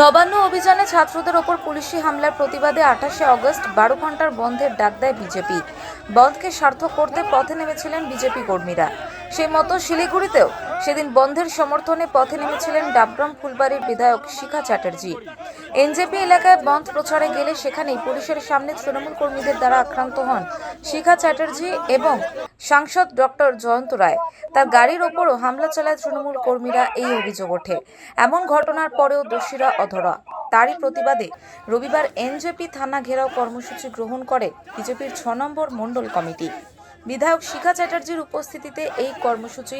নবান্ন অভিযানে ছাত্রদের ওপর পুলিশি হামলার প্রতিবাদে আঠাশে অগস্ট বারো ঘণ্টার বন্ধের ডাক দেয় বিজেপি। বন্ধকে সার্থক করতে পথে নেমেছিলেন বিজেপি কর্মীরা। সেই মতো শিলিগুড়িতেও সেদিন বন্ধের সমর্থনে পথে নেমেছিলেন ডাবগ্রাম ফুলবাড়ির বিধায়ক শিখা চ্যাটার্জি। এনজেপি এলাকায় বন্ধ প্রচারে গেলে সেখানেই পুলিশের সামনে তৃণমূল কর্মীদের দ্বারা আক্রান্ত হন শিখা চ্যাটার্জি এবং সাংসদ ডক্টর জয়ন্ত রায়। তার গাড়ির ওপরও হামলা চালায় তৃণমূল কর্মীরা এই অভিযোগ ওঠে। এমন ঘটনার পরেও দোষীরা অধরা। তারই প্রতিবাদে রবিবার এনজেপি থানা ঘেরাও কর্মসূচি গ্রহণ করে বিজেপির ছ নম্বর মণ্ডল কমিটি। বিধায়ক শিখা চ্যাটার্জির উপস্থিতিতে এই কর্মসূচি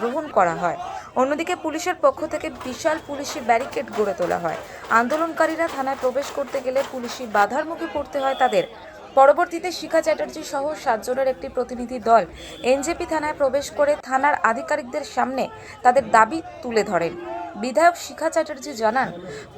গ্রহণ করা হয়। অন্যদিকে পুলিশের পক্ষ থেকে বিশাল পুলিশি ব্যারিকেড গড়ে তোলা হয়। আন্দোলনকারীরা থানায় প্রবেশ করতে গেলে পুলিশি বাধার মুখে পড়তে হয় তাদের। পরবর্তীতে শিখা চ্যাটার্জি সহ সাতজনের একটি প্রতিনিধি দল এনজেপি থানায় প্রবেশ করে থানার আধিকারিকদের সামনে তাদের দাবি তুলে ধরেন। বিধায়ক শিখা চ্যাটার্জি জানান,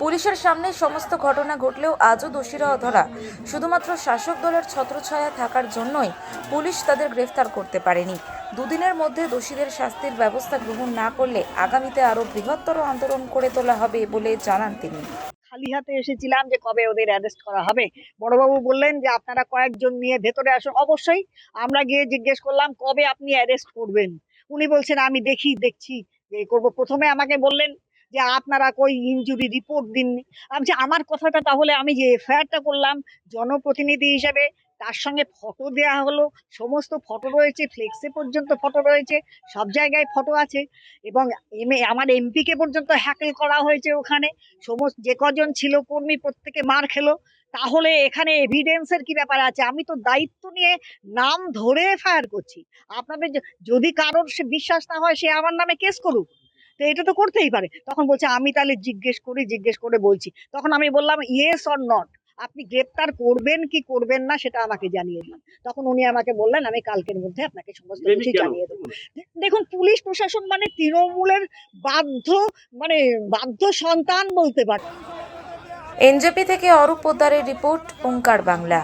পুলিশের সামনে সমস্ত ঘটনা ঘটলেও আজও দোষীরা অধরা। শুধুমাত্র শাসক দলের ছত্রছায়া থাকার জন্যই পুলিশ তাদের গ্রেফতার করতে পারেনি। দুদিনের মধ্যে দোষীদের শাস্তির ব্যবস্থা গ্রহণ না করলে আগামীতে আরও বৃহত্তর আন্দোলন করে তোলা হবে বলে জানান তিনি। খালি হাতে এসেছিলাম যে কবে ওদের অ্যারেস্ট করা হবে। বড়বাবু বললেন যে আপনারা কয়েকজন নিয়ে ভেতরে আসুন। অবশ্যই আমরা গিয়ে জিজ্ঞেস করলাম, কবে আপনি অ্যারেস্ট করবেন? উনি বলছেন, আমি দেখি, দেখছি। যে করব। প্রথমে আমাকে বললেন যে আপনারা কই ইনজুরি রিপোর্ট দিননি। আমি আমার কথাটা তাহলে আমি যে এফআইআরটা করলাম, জনপ্রতিনিধি হিসাবে তার সঙ্গে ফটো দেওয়া হলো, সমস্ত ফটো রয়েছে ফ্লেক্সে পর্যন্ত ফটো রয়েছে, সব জায়গায় ফটো আছে এবং এম আমার এমপিকে পর্যন্ত হ্যাকেল করা হয়েছে ওখানে। সমস্ত, যে কজন ছিল কর্মী প্রত্যেকে মার খেলো। তাহলে এখানে এভিডেন্সের কি ব্যাপার আছে? আমি তো দায়িত্ব নিয়ে নাম ধরে ফায়ার করছি। আপনাদের যদি কারোর সে বিশ্বাস না হয়, সে আমার নামে কেস করুক। তো এটা তো করতেই পারে। তখন বলছে আমি তাহলে জিজ্ঞেস করি জিজ্ঞেস করে বলছি। তখন আমি বললাম ইয়েস অর নট আপনি গ্রেপ্তার করবেন কি করবেন না সেটা আমাকে জানিয়ে দিন। তখন উনি আমাকে বললেন আমি কালকের মধ্যে আপনাকে সমস্ত কিছু জানিয়ে দেবো। দেখুন পুলিশ প্রশাসন মানে তৃণমূলের বাধ্য মানে বাধ্য সন্তান বলতে পারে এনজেপি থেকে অরূপ পোদ্দারের রিপোর্ট ওঙ্কার বাংলা।